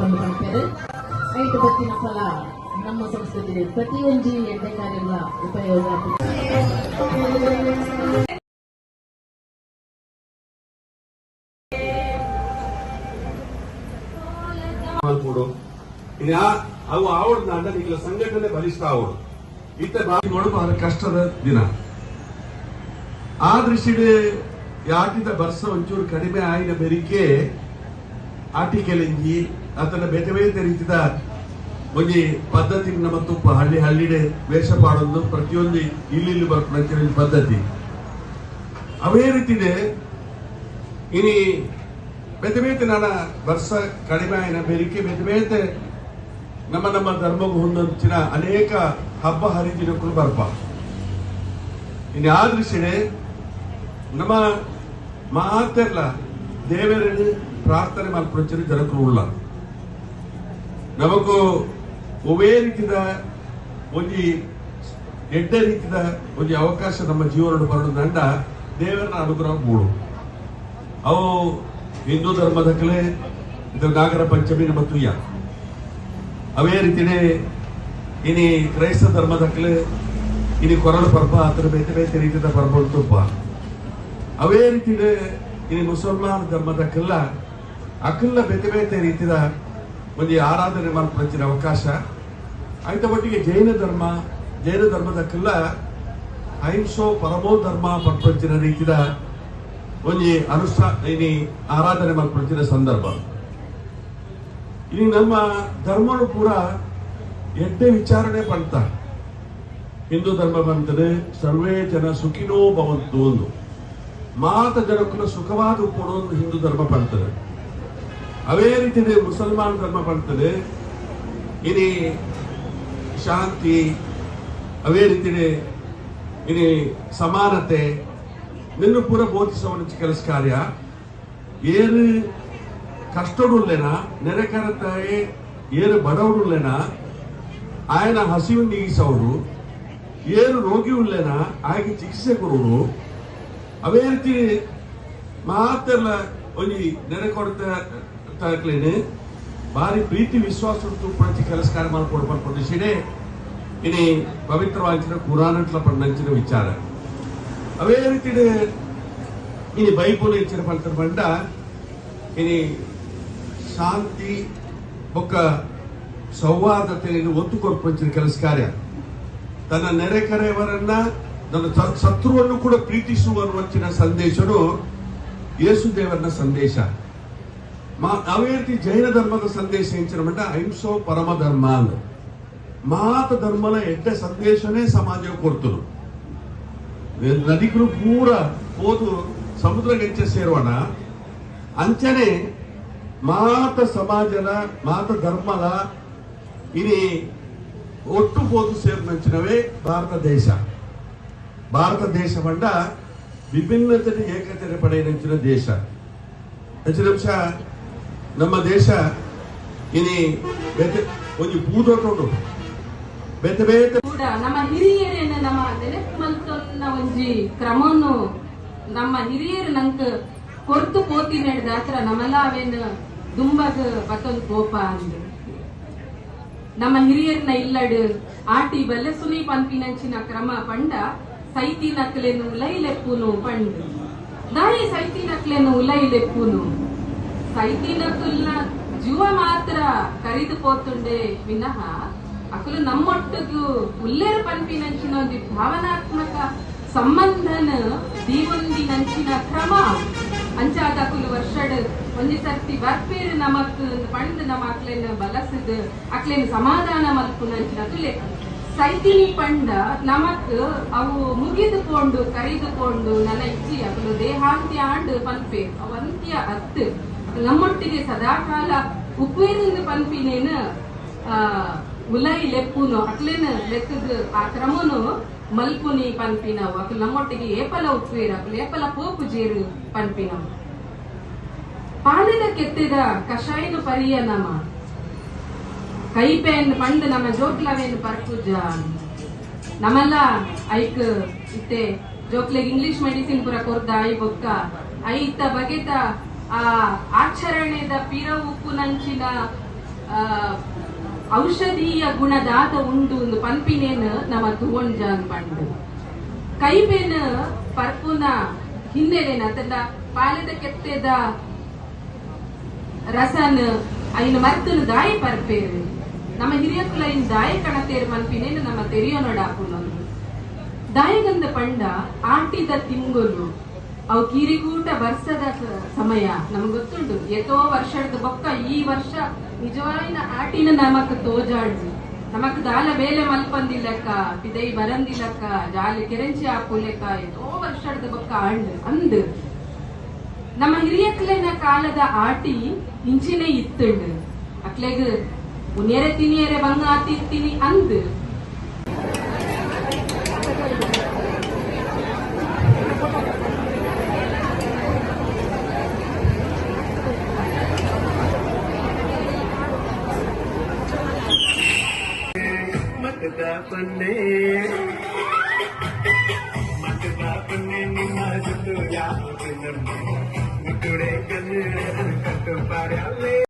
ಬಂದು ಮಾಡ್ತಾರೆ ಐದು ಬತ್ತಿನ ಫಲ ನಮ್ಮ ಸಂಸ್ಕೃತಿಗೆ ಪ್ರತಿಯೊಂದು ಎಣ್ಣೆ ಕಾರ್ಯಗಳ ಉಪಯೋಗ ಮಾಡ್ಕೊಡು. ಅವು ಆವಡ್ದ ಅಂದ್ರೆ ಈಗ ಸಂಘಟನೆ ಬಲಿಷ್ಠ ಆವಡು. ಇತ್ತ ಬಾಗಿಗಳು ಬಹಳ ಕಷ್ಟದ ದಿನ. ಆ ದೃಷ್ಟಿಡ್ ಯಾಟಿದ ಬರ್ಸ ಒಂಚೂರು ಕಡಿಮೆ ಆಯಿನ ಬೆರಿಕೆ ಆಟಿಕೆಲೆಂಜಿ ಅದನ್ನ ಬೇತೆ ಬೇತೆ ರೀತಿದ ಪದ್ಧತಿ ನಮ್ಮ ತುಪ್ಪ ಹಳ್ಳಿ ಹಳ್ಳಿಡೆ ವೇಷ ಪಾಡೊಂದು ಪ್ರತಿಯೊಂದು ಇಲ್ಲಿ ಬರ್ಕೊಂಡ ಪದ್ಧತಿ. ಅವೇ ರೀತಿದೆ. ಇನಿ ಬೇತೆ ಬೇತೆ ನಾನ ವರ್ಷ ಕಡಿಮೆ ಆಯ್ನ ಬೆರಿಕೆ ಬೇತೆ ಬೇತೆ ನಮ್ಮ ನಮ್ಮ ಧರ್ಮಗೂ ಹೊಂದೊಂಚಿನ ಅನೇಕ ಹಬ್ಬ ಹರಿದಿನಕ್ಕೂ ಬರ್ಪ ಇನ್ನು ಆ ದೃಷ್ಟಿಡೆ ನಮ್ಮ ಮಾತೆಲ್ಲ ದೇವರನ್ನು ಪ್ರಾರ್ಥನೆ ಮಲ್ಪೊಂಚಿನ ಜನಕ್ಕೂ ಉಳ್ಳ ನಮಗೂ ಒವೇ ರೀತಿದ ಒಂಜಿ ಎಡ್ಡ ರೀತಿದ ಒಂಜಿ ಅವಕಾಶ ನಮ್ಮ ಜೀವನ ಬರೋದು ನಂಡ ದೇವರನ್ನ ಅನುಗ್ರಹ ಮೂಡು. ಅವು ಹಿಂದೂ ಧರ್ಮದ ಕಲೆ, ಇದು ನಾಗರ ಪಂಚಮಿ ನಮ್ಮ ತುಯ್ಯ. ಅವೇ ರೀತಿನೇ ಇನಿ ಕ್ರೈಸ್ತ ಧರ್ಮದ ಕಲೆ, ಇನಿ ಕೊರಳ ಪರ್ಬ ಅದರ ಬೇತೆ ಬೇತೆ ರೀತಿಯ ಪರ್ಬ ತುಪ್ಪ ಅವೇ ರೀತಿನೇ ಇನಿ ಮುಸಲ್ಮಾನ ಧರ್ಮದ ಕಲ್ಲ ಅಕಲ್ಲ ಬೇತೆ ಬೇತೆ ರೀತಿಯ ಒಂದು ಆರಾಧನೆ ಮಾಡ್ಕೊಳ್ತೀರ ಅವಕಾಶ. ಆಯ್ತ, ಒಟ್ಟಿಗೆ ಜೈನ ಧರ್ಮ, ಜೈನ ಧರ್ಮದಕ್ಕೆಲ್ಲ ಕಲ್ಲ ಅಹಿಂಸೋ ಪರಮೋ ಧರ್ಮ ಪಂಚಿನ ರೀತಿಯ ಒಂದು ಅನುಷ್ಠಾನ ಆರಾಧನೆ ಮಾಡ್ಕೊಳ್ತೀರ ಸಂದರ್ಭ. ಇಲ್ಲಿ ನಮ್ಮ ಧರ್ಮನು ಪೂರ ಎಡ್ಡೆ ವಿಚಾರಣೆ ಪಡ್ತಾ. ಹಿಂದೂ ಧರ್ಮ ಬಂತದೆ, ಸರ್ವೇ ಜನ ಸುಖಿನೋ ಭವಂತು ಒಂದು ಮಾತ ಜನಕ್ಕೂ ಸುಖವಾದ ಕೊಡೋದು ಹಿಂದೂ ಧರ್ಮ ಪಂತದೆ ಅವೇ ರೀತಿಯಲ್ಲಿ ಮುಸಲ್ಮಾನ್ ಧರ್ಮ ಪಂತದೆ ಇನಿ ಶಾಂತಿ ಅವೇ ರೀತಿಯಲ್ಲಿ ಇನಿ ಸಮಾನತೆ ನಿನ್ನ ಪೂರ ಬೋಧಿಸುವ ಕೆಲಸ ಕಾರ್ಯ ಏರು ಕಷ್ಟಡುಲ್ಲೆನ ನೆರೆಕರತಾಯಿ ಏರು ಬಡವಡುಲ್ಲೆನ ఆయన ಹಸಿವು ನೀಗಿಸೋರು ಏನು ರೋಗಿ ಉಳ್ಳೇನ ಆಗಿ ಚಿಕಿತ್ಸೆ ಕೊಡೋರು ಅವೇ ರೀತಿ ಮಾತೆಲ್ಲ ಒಂಜಿ ನೆರೆ ಕೊಡ್ತಾಕ್ಲೇನೆ ಭಾರಿ ಪ್ರೀತಿ, ವಿಶ್ವಾಸ ಪಂಚಿ ಕೆಲಸ ಕಾರ್ಯ ಮಾಡ್ಕೊಂಡು ಬರ್ಕೊಂಡು ಸಿಡೆ ಇನಿ ಪವಿತ್ರವಾಗಿನ ಕುರಾನಟ್ಲ ಪಂಡಂಚಿನ ವಿಚಾರ. ಅವೇ ರೀತಿ ಇನಿ ಬೈಬಲ್ ಇಚ್ಚಿನ ಪಂಚ ಪಂಡ ಇನಿ ಶಾಂತಿ ಬೊಕ್ಕ ಸೌಹಾರ್ದತೆಯನ್ನು ಒತ್ತು ಕೊಡ್ಪಂಚಿನ ಕೆಲಸ ಕಾರ್ಯ. ತನ್ನ ನೆರೆಕರೆಯವರನ್ನ ನನ್ನ ಸ- ಶತ್ರುವನ್ನು ಕೂಡ ಪ್ರೀತಿಸುವ ಸಂದೇಶನು ಯೇಸು ದೇವರನ ಸಂದೇಶ. ಮಾ- ಅವೇ ರೀತಿ ಜೈನ ಧರ್ಮದ ಸಂದೇಶ ಹೆಂಚಿನ ಮಂಡ ಅಹಿಂಸೋ ಪರಮ ಧರ್ಮ ಅಂದ ಮಾತ ಧರ್ಮದ ಎಡ್ಡ ಸಂದೇಶನೇ ಸಮಾಜ ಕೊಡ್ತರು ನದಿಗಳು ಪೂರ ಹೋದು ಸಮುದ್ರ ಗೆಂಚೆ ಸೇರೋಣ ಅಂಚನೆ ಮಾತ ಸಮಾಜದ ಮಾತ ಧರ್ಮದ ಇನಿ ಒಟ್ಟು పోతు ಸೇರ್ನಂಚಿನವೇ ಭಾರತ ದೇಶ ಭಾರತ ದೇಶ ಬಂಡ ವಿಭಿನ್ನತೆ ಏಕತೆ ಪಡೆಯನಂಚಿನ ದೇಶ ಹೆಚ್ಚಿನ ಅಂಶ ನಮ್ಮ ದೇಶ ಇನಿ ಒಂದು ಭೂದೋಟ ಉಂಟು ಬೇತೆ ಕೂಡ ನಮ್ಮ ಹಿರಿಯರೇನ ನಮ್ಮ ನೆನಪು ಮಲ್ತೊನ್ನ ಒಂಜಿ ಕ್ರಮವನ್ನು ನಮ್ಮ ಹಿರಿಯರು ನಂಕ್ ಕೊರ್ತು ಪೋತಿ ನಡೆದ ಹತ್ರ ನಮ್ಮೆಲ್ಲ ಅವೇನು ದುಂಬದ ಬತ್ತೊಂದು ಕೋಪ ಅಂದ್ರೆ ನಮ್ಮ ಹಿರಿಯರ್ನ ಇಲ್ಲಡು ಆಟಿ ಬಲ್ಲೆ ಸುನಿ ಪಂಪಿನಂಚಿನ ಕ್ರಮ ಪಂಡ, ಸೈತಿ ನಕ್ಲೆನು ಉಲೈ ಲೆಪ್ಪುನು ಪಂಡ್. ದಾಯಿ ಸೈತಿ ನಕ್ಲೆನು ಉಲೈ ಲೆಪ್ಪುನು ನಕ್ಕುಲ್ನ ಜೀವ ಮಾತ್ರ ಪೋತುಂಡೆ ವಿನಃ ಅಕಲು ನಮ್ಮೊಟ್ಟಿಗೂ ಉಲ್ಲೇರು ಪನ್ಪಿನಂಚಿನ ಒಂದು ಭಾವನಾತ್ಮಕ ಸಂಬಂಧನ ದೀವೊಂದಿ ನಂಚಿನ ಕ್ರಮ. ಅಂಚಾದ ಅಕುಲು ವರ್ಷಡ್ ಒಂದಿ ಸರ್ತಿ ಬರ್ಪೇರು ನಮಕ್ ಪಂಡ್ ನಮ್ಮ ಅಕ್ಲೆನ ಬಲಸದ್, ಅಕ್ಲೆನ ಸಮಾಧಾನ ಮಲ್ಪು ನಂಚಿನ ಅಕುಲೆ ಸೈತಿನಿ ಪಂಡ ನಮಕ್ ಅವು ಮುಗಿದುಕೊಂಡು, ಕರೆದುಕೊಂಡು ನನ್ನ ಇಚ್ಚಿ ಅಕಲು ದೇಹಾಂತ್ಯ ಆಂಡ್ ಪನ್ಪೆ, ಅವಂತ್ಯ ಅತ್ ನಮ್ಮೊಟ್ಟಿಗೆ ಸದಾಕಾಲ ಉಪೇರಿಂದ ಪನ್ಪಿನೇನ ಆ, ಉಲೈ ಲೆಪ್ಪುನು ಅಕ್ಲೇನ ಲೆಕ್ಕದ ಆ ಕ್ರಮನು ಮಲ್ಪುನಿ ಪನ್ಪಿನವು ಅಕ್ಲು ನಮ್ಮೊಟ್ಟಿಗೆ ಏಪಲ ಉಪ್ವೇರು ಅಕ್ಲು ಏಪಲ ಪೋಪು ಜೇರು ಪನ್ಪಿನವು ಪಾಲಿದ ಕೆತ್ತಿದ ಕಷಾಯನು ಪರಿಯ ನಮ ಕೈಪೇನ್ ಪಂಡ್ ನಮ್ಮ ಜೋಕ್ಲವೇನು ಪರ್ಪುಜ ನಮಲ್ಲ ಐಕ್ ಇತ್ತೆ ಜೋಕ್ಲೆಗ್ ಇಂಗ್ಲಿಷ್ ಮೆಡಿಸಿನ್ ಪುರ ಕೊರ್ದ ಐ ಬೊಕ್ಕ ಐತ ಬಗೆತ ಆ ಆಚರಣೆದ ಪಿರ ಉಪ್ಪು ನಂಚಿನ ಆ, ಔಷಧೀಯ ಗುಣದಾತ ಉಂಡು ಒಂದು ಪಂಪಿನೇನ ನಮ್ಮ ತುವಂಜಾನ್ ಪಂಡು. ಕೈಬೇನ ಪರ್ಪುನ ಹಿನ್ನೆಲೆನ ತಂದ ಪಾಲದ ಕೆತ್ತೆದ ರಸನ್ ಐನ ಮರ್ತನ ದಾಯಿ ಪರ್ಪೇರು. ನಮ್ಮ ಹಿರಿಯಕ್ಕುಲ ಇನ್ ದಾಯಿ ಕಣತೇರು ಮನ್ಪಿನೇನು ನಮ್ಮ ತೆರಿಯೋನೊಡಾಪುನೊಂದು ದಾಯಗಂದ ಪಂಡ ಆಂಟಿದ ತಿಂಗೊಲು. ಅವು ಕಿರಿಗೂಟ ವರ್ಷದ ಸಮಯ. ನಮ್ಗೆ ಗೊತ್ತುಂಟು. ಎತ್ತೋ ವರ್ಷದ ಬೊಕ್ಕ ಈ ವರ್ಷ ನಿಜವಾಯಿನ ಆಟಿನ ನಮಕ್ ತೋಜಾಡ್ಜಿ ನಮಕ್ ದಾಲ ಬೇಲೆ ಮಲ್ಪಂದಿಲ್ಲಕ್ಕ, ಪಿದೈ ಬರಂದಿಲ್ಲಕ್ಕ, ಜಾಲಿ ಕೆರೆಂಚಿ ಹಾಕೋಲೆಕ್ಕ ಎತ್ತೋ ವರ್ಷದ ಬೊಕ್ಕ ಅಂಡ್ ಅಂದ್. ನಮ್ಮ ಹಿರಿಯಕ್ಲೆನ ಕಾಲದ ಆಟಿ ಇಂಚಿನೇ ಇತ್ತುಂಡು. ಅಕ್ಲೆಗ್, ಉನ್ಯರೆ ತಿನಿಯರೆ ಬಂಗ ಇರ್ತೀನಿ ಅಂದ್. Kau tak pernah nikmat itu, ya, aku dengar. Nikmat itu,